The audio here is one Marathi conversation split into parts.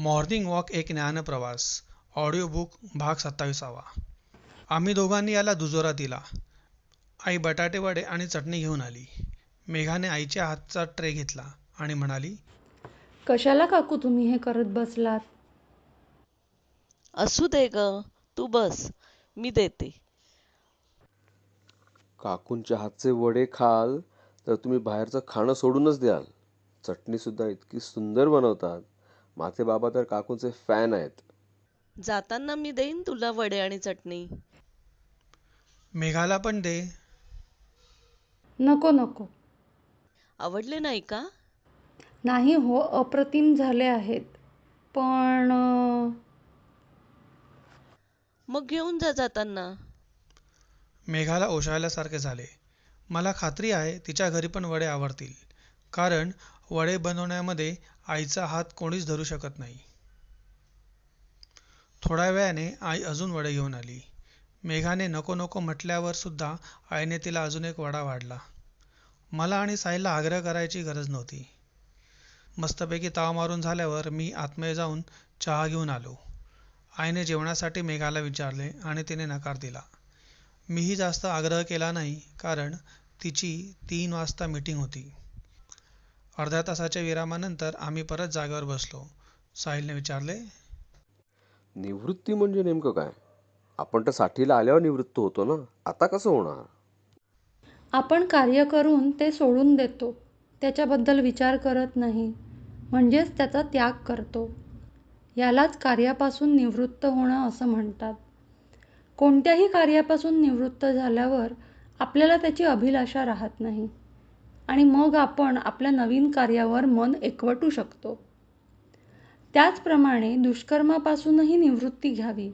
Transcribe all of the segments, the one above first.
मॉर्निंग वॉक एक ज्ञानप्रवास ऑडिओ बुक भाग सत्ताविसावा. आम्ही दोघांनी याला दुजोरा दिला. आई बटाटे वडे आणि चटणी घेऊन आली. मेघाने आईच्या हातचा ट्रे घेतला आणि म्हणाली कशाला काकू तुम्ही हे करत बसलात? असू दे ग. तू बस. मी देते. काकूंच्या हातचे वडे खाल तर तुम्ही बाहेरचं खाणं सोडूनच द्याल. चटणी सुद्धा इतकी सुंदर बनवतात. माझे बाबा तर काकूंचे फॅन आहेत. जाताना मी देईन तुला वडे आणि चटणी. मेघाला पण दे. नको नको. आवडले नाही का? नाही हो अप्रतिम झाले आहेत. पण अं, मग घेऊन जा जाताना. मेघाला ओशाळल्यासारखे झाले. मला खात्री आहे तिच्या घरी पण वडे आवडतील. कारण वडे बनवण्यामध्ये आईचा हात कोणीच धरू शकत नाही. थोड्या वेळाने आई अजून वडे घेऊन आली. मेघाने नको नको म्हटल्यावर सुद्धा आईने तिला अजून एक वडा वाढला. मला आणि साईला आग्रह करायची गरज नव्हती. मस्तपैकी ताव मारून झाल्यावर मी आतमध्ये जाऊन चहा घेऊन आलो. आईने जेवणासाठी मेघाला विचारले आणि तिने नकार दिला. मीही जास्त आग्रह केला नाही कारण तिची तीन वाजता मीटिंग होती. अर्ध्या तासाच्या विरामानंतर आम्ही परत जागेवर बसलो. साहिलने विचारले निवृत्ती म्हणजे नेमकं काय? आपण तर साठीला आल्यावर निवृत्त होतो ना? आता कसं होणार? आपण कार्य करून ते सोडून देतो. त्याच्याबद्दल विचार करत नाही. म्हणजेच त्याचा त्याग करतो. यालाच कार्यापासून निवृत्त होणं असं म्हणतात. कोणत्याही कार्यापासून निवृत्त झाल्यावर आपल्याला त्याची अभिलाषा राहत नाही. आणि मग आपण आपल्या नवीन कार्यावर मन एकवटू शकतो. त्याचप्रमाणे दुष्कर्मापासूनही निवृत्ती घ्यावी.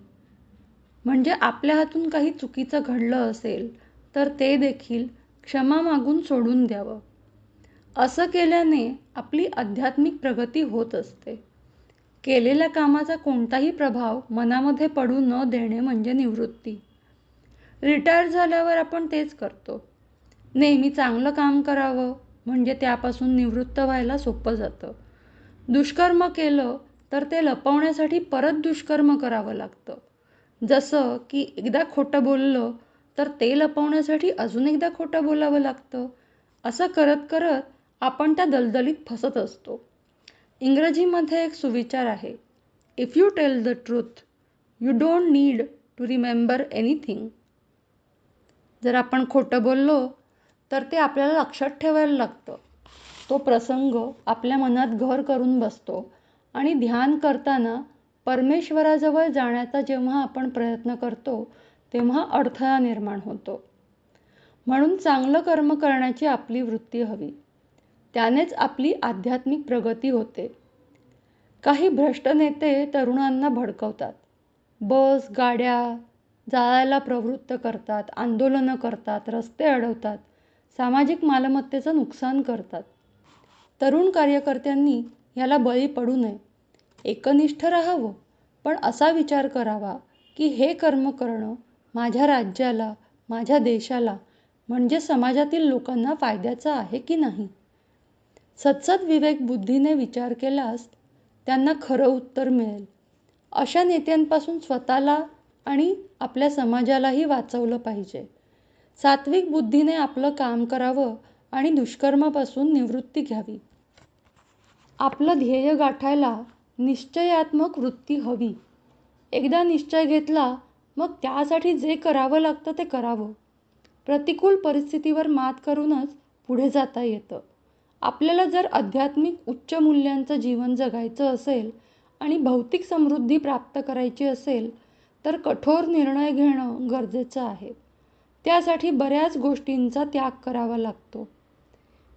म्हणजे आपल्या हातून काही चुकीचं घडलं असेल तर ते देखील क्षमा मागून सोडून द्यावं. असं केल्याने आपली आध्यात्मिक प्रगती होत असते. केलेल्या कामाचा कोणताही प्रभाव मनामध्ये पडू न देणे म्हणजे निवृत्ती. रिटायर झाल्यावर आपण तेच करतो. नेहमी चांगलं काम करावं म्हणजे त्यापासून निवृत्त व्हायला सोपं जातं. दुष्कर्म केलं तर ते लपवण्यासाठी परत दुष्कर्म करावं लागतं. जसं की एकदा खोटं बोललं तर ते लपवण्यासाठी अजून एकदा खोटं बोलावं लागतं. असं करत करत आपण त्या दलदलीत फसत असतो. इंग्रजीमध्ये एक सुविचार आहे. If you tell the truth you don't need to remember anything जर आपण खोटं बोललो तर ते आपल्याला लक्षात ठेवायला लागतं. तो प्रसंग आपल्या मनात घर करून बसतो आणि ध्यान करताना परमेश्वराजवळ जाण्याचा जेव्हा आपण प्रयत्न करतो तेव्हा अडथळा निर्माण होतो. म्हणून चांगलं कर्म करण्याची आपली वृत्ती हवी. त्यानेच आपली आध्यात्मिक प्रगती होते. काही भ्रष्ट नेते तरुणांना भडकवतात. बस गाड्या जाळायला प्रवृत्त करतात आंदोलनं करतात रस्ते अडवतात. सामाजिक मालमत्तेचं नुकसान करतात. तरुण कार्यकर्त्यांनी याला बळी पडू नये. एकनिष्ठ राहावं. पण असा विचार करावा की हे कर्म करणं माझ्या राज्याला माझ्या देशाला म्हणजे समाजातील लोकांना फायद्याचं आहे की नाही? सत्सद विवेक बुद्धीने विचार केलास त्यांना खरं उत्तर मिळेल. अशा नेत्यांपासून स्वतःला आणि आपल्या समाजालाही वाचवलं पाहिजे. सात्विक बुद्धीने आपलं काम करावं आणि दुष्कर्मापासून निवृत्ती घ्यावी. आपलं ध्येय गाठायला निश्चयात्मक वृत्ती हवी. एकदा निश्चय घेतला मग त्यासाठी जे करावं लागतं ते करावं. प्रतिकूल परिस्थितीवर मात करूनच पुढे जाता येतं. आपल्याला जर आध्यात्मिक उच्च मूल्यांचं जीवन जगायचं असेल आणि भौतिक समृद्धी प्राप्त करायची असेल तर कठोर निर्णय घेणं गरजेचं आहे. त्यासाठी बऱ्याच गोष्टींचा त्याग करावा लागतो.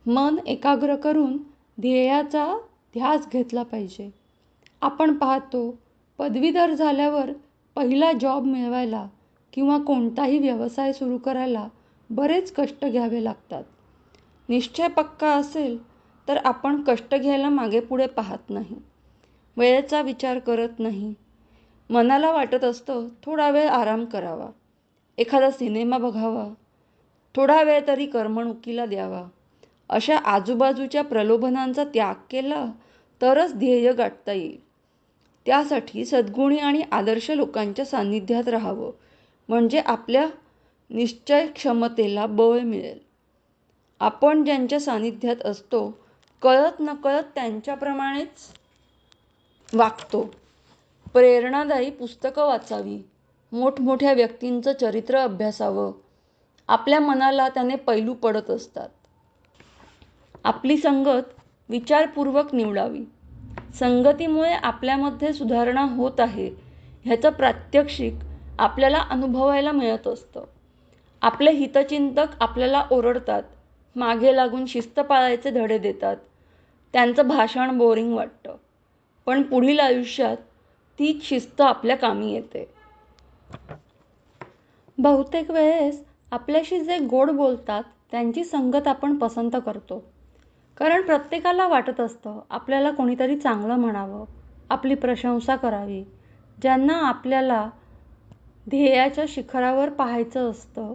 मन एकाग्र करून ध्येयाचा ध्यास घेतला पाहिजे. आपण पाहतो पदवीधर झाल्यावर पहिला जॉब मिळवायला किंवा कोणताही व्यवसाय सुरू करायला बरेच कष्ट घ्यावे लागतात. निश्चय पक्का असेल तर आपण कष्ट घ्यायला मागे पुढे पाहत नाही. वेळेचा विचार करत नाही. मनाला वाटत असतं थोडा वेळ आराम करावा. एखादा सिनेमा बघावा. थोडा वेळ तरी करमणुकीला द्यावा. अशा आजूबाजूच्या प्रलोभनांचा त्याग केला तरच ध्येय गाठता येईल. त्यासाठी सद्गुणी आणि आदर्श लोकांच्या सान्निध्यात राहावं. म्हणजे आपल्या निश्चय क्षमतेला बळ मिळेल. आपण ज्यांच्या सान्निध्यात असतो कळत नकळत त्यांच्याप्रमाणेच वागतो. प्रेरणादायी पुस्तकं वाचावी. मोठमोठ्या व्यक्तींचं चरित्र अभ्यासावं. आपल्या मनाला त्याने पैलू पडत असतात. आपली संगत विचारपूर्वक निवडावी. संगतीमुळे आपल्यामध्ये सुधारणा होत आहे ह्याचं प्रात्यक्षिक आपल्याला अनुभवायला मिळत असतं. आपले हितचिंतक आपल्याला ओरडतात मागे लागून शिस्त पाळायचे धडे देतात. त्यांचं भाषण बोरिंग वाटतं. पण पुढील आयुष्यात तीच शिस्त आपल्या कामी येते. बहुतेक वेळेस आपल्याशी जे गोड बोलतात त्यांची संगत आपण पसंत करतो. कारण प्रत्येकाला वाटत असतं आपल्याला कोणीतरी चांगलं म्हणावं आपली प्रशंसा करावी. ज्यांना आपल्याला ध्येयाच्या शिखरावर पाहायचं असतं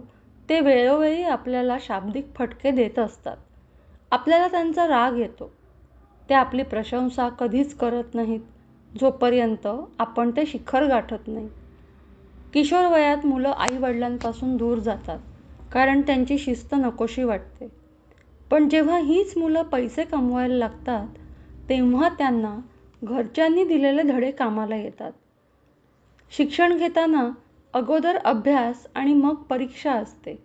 ते वेळोवेळी आपल्याला शाब्दिक फटके देत असतात. आपल्याला त्यांचा राग येतो. ते आपली प्रशंसा कधीच करत नाहीत जोपर्यंत आपण ते शिखर गाठत नाही. किशोर वयात मुलं आईवडिलांपासून दूर जातात कारण त्यांची शिस्त नकोशी वाटते. पण जेव्हा हीच मुलं पैसे कमवायला लागतात तेव्हा त्यांना घरच्यांनी दिलेले धडे कामाला येतात. शिक्षण घेताना अगोदर अभ्यास आणि मग परीक्षा असते.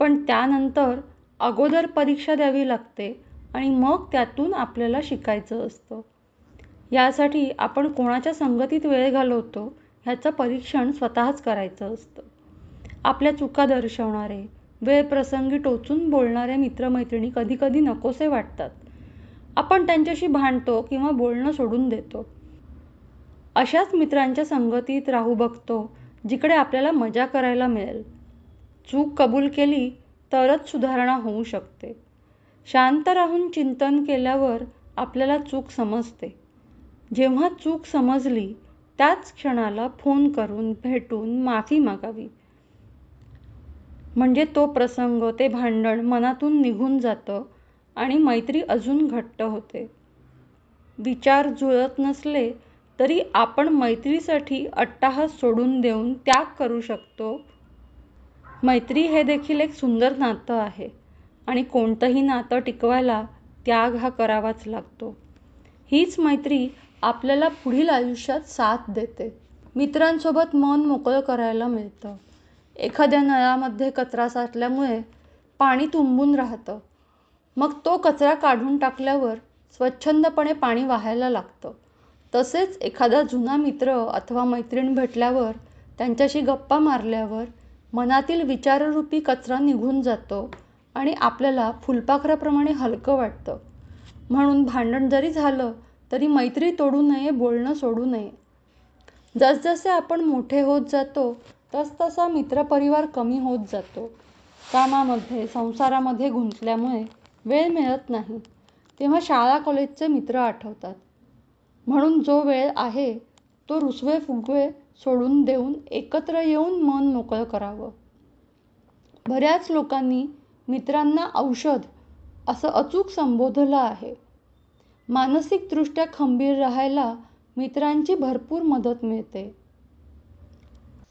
पण त्यानंतर अगोदर परीक्षा द्यावी लागते आणि मग त्यातून आपल्याला शिकायचं असतं. यासाठी आपण कोणाच्या संगतीत वेळ घालवतो ह्याचं परीक्षण स्वतःच करायचं असतं. आपल्या चुका दर्शवणारे वेळ प्रसंगी टोचून बोलणारे मित्रमैत्रिणी कधीकधी नकोसे वाटतात. आपण त्यांच्याशी भांडतो किंवा बोलणं सोडून देतो. अशाच मित्रांच्या संगतीत राहू बघतो जिकडे आपल्याला मजा करायला मिळेल. चूक कबूल केली तरच सुधारणा होऊ शकते. शांत राहून चिंतन केल्यावर आपल्याला चूक समजते. जेव्हा चूक समजली त्याच क्षणाला फोन करून भेटून माफी मागावी. म्हणजे तो प्रसंग ते भांडण मनातून निघून जातं आणि मैत्री अजून घट्ट होते. विचार जुळत नसले तरी आपण मैत्रीसाठी अट्टाहास सोडून देऊन त्याग करू शकतो. मैत्री हे देखील एक सुंदर नातं आहे आणि कोणतंही नातं टिकवायला त्याग हा करावाच लागतो. हीच मैत्री आपल्याला पुढील आयुष्यात साथ देते. मित्रांसोबत मन मोकळं करायला मिळतं. एखाद्या नळामध्ये कचरा साठल्यामुळे पाणी तुंबून राहतं. मग तो कचरा काढून टाकल्यावर स्वच्छंदपणे पाणी वाहायला लागतं. तसेच एखादा जुना मित्र अथवा मैत्रीण भेटल्यावर त्यांच्याशी गप्पा मारल्यावर मनातील विचाररूपी कचरा निघून जातो आणि आपल्याला फुलपाखराप्रमाणे हलकं वाटतं. म्हणून भांडण जरी झालं तरी मैत्री तोडू नये बोलणं सोडू नये. जसजसे आपण मोठे होत जातो तसतसा मित्रपरिवार कमी होत जातो. कामामध्ये संसारामध्ये गुंतल्यामुळे वेळ मिळत नाही. तेव्हा शाळा कॉलेजचे मित्र आठवतात. म्हणून जो वेळ आहे तो रुसवे फुगवे सोडून देऊन एकत्र येऊन मन मोकळं करावं. बऱ्याच लोकांनी मित्रांना औषध असं अचूक संबोधलं आहे. मानसिकदृष्ट्या खंबीर राहायला मित्रांची भरपूर मदत मिळते.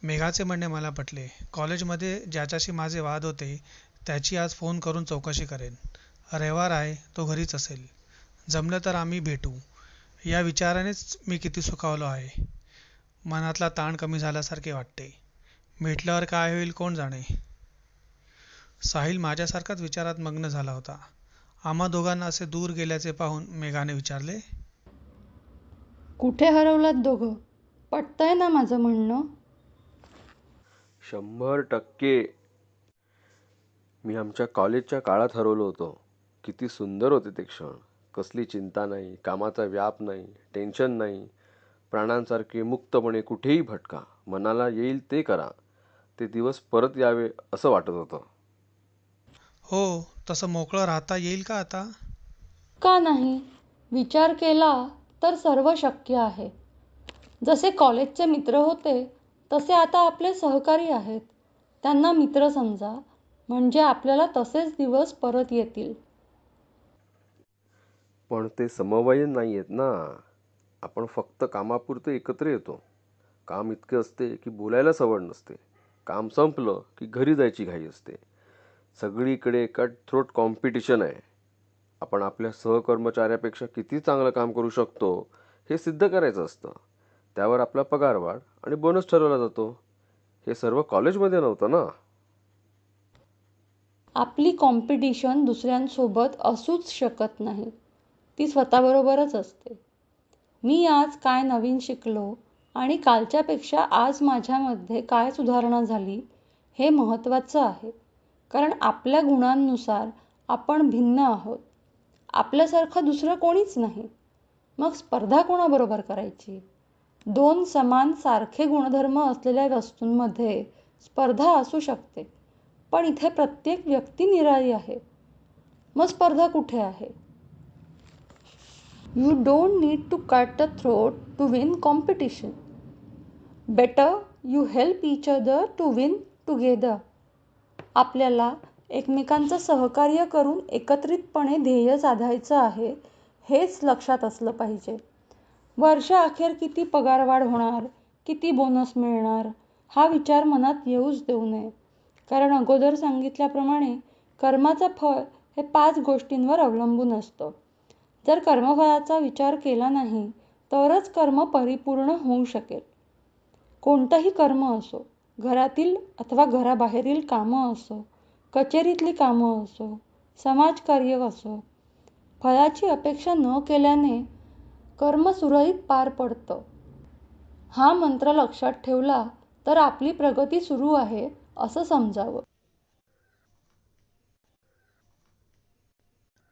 मेघाचे म्हणणे मला पटले. कॉलेजमध्ये ज्याच्याशी माझे वाद होते त्याची आज फोन करून चौकशी करेन. रविवार आहे तो घरीच असेल. जमलं तर आम्ही भेटू. या विचारानेच मी किती सुखावलो आहे. मनातला ताण कमी झाल्यासारखे वाटते. भेटल्यावर काय होईल कोण जाणे? साहिल माझ्यासारखाच विचारात मग्न झाला होता. आम्हा दोघांना असे दूर गेल्याचे पाहून मेघाने विचारले कुठे हरवलात दोघं? पटतंय ना माझं म्हणणं? शंभर टक्के. मी आमच्या कॉलेजच्या काळात हरवलो होतो. किती सुंदर होते ते क्षण. कसली चिंता नाही कामाचा व्याप नाही टेन्शन नाही. प्राणांसारखे मुक्तपणे कुठेही भटका. मनाला येईल ते करा. ते दिवस परत यावे असं वाटत होतं. हो तसं मोकळं राहता येईल का आता? का नाही? विचार केला तर सर्व शक्य आहे. जसे कॉलेजचे मित्र होते तसे आता आपले सहकारी आहेत. त्यांना मित्र समजा म्हणजे आपल्याला तसेच दिवस परत येतील. पण ते समवयीन नाही आहेत ना. आपण फक्त कामापुरते एकत्र येतो. काम इतके असते की बोलायला सवड नसते. काम संपलं की घरी जायची घाई असते. सगळीकडे कट थ्रोट कॉम्पिटिशन आहे. आपण आपल्या सहकर्मचाऱ्यापेक्षा किती चांगलं काम करू शकतो हे सिद्ध करायचं असतं. त्यावर आपला पगार वाढ आणि बोनस ठरवला जातो. हे सर्व कॉलेजमध्ये नव्हतं ना? आपली कॉम्पिटिशन दुसऱ्यांसोबत असूच शकत नाही. ती स्वतःबरोबरच असते. मी आज काय नवीन शिकलो आणि कालच्यापेक्षा आज माझ्यामध्ये काय सुधारणा झाली हे महत्त्वाचं आहे. कारण आपल्या गुणांनुसार आपण भिन्न आहोत. आपल्यासारखं दुसरं कोणीच नाही. मग स्पर्धा कोणाबरोबर करायची? दोन समान सारखे गुणधर्म असलेल्या वस्तूंमध्ये स्पर्धा असू शकते पण इथे प्रत्येक व्यक्ती निराळी आहे. मग स्पर्धा कुठे आहे? You don't need to cut the throat to win competition better you help each other to win together आपल्याला एकमेकांचं सहकार्य करून एकत्रितपणे ध्येय साधायचं आहे हेच लक्षात असलं पाहिजे. वर्षाअखेर किती पगारवाढ होणार किती बोनस मिळणार हा विचार मनात येऊच देऊ नये. कारण अगोदर सांगितल्याप्रमाणे कर्माचं फळ हे पाच गोष्टींवर अवलंबून असतं. जर कर्मफळाचा विचार केला नाही तरच कर्म परिपूर्ण होऊ शकेल. कोणतंही कर्म असो घरातील अथवा घराबाहेरील कामं असो कचेरीतली कामं असो समाजकार्य असो फळाची अपेक्षा न केल्याने कर्म सुरळीत पार पडतं. हा मंत्र लक्षात ठेवला तर आपली प्रगती सुरू आहे असं समजावं.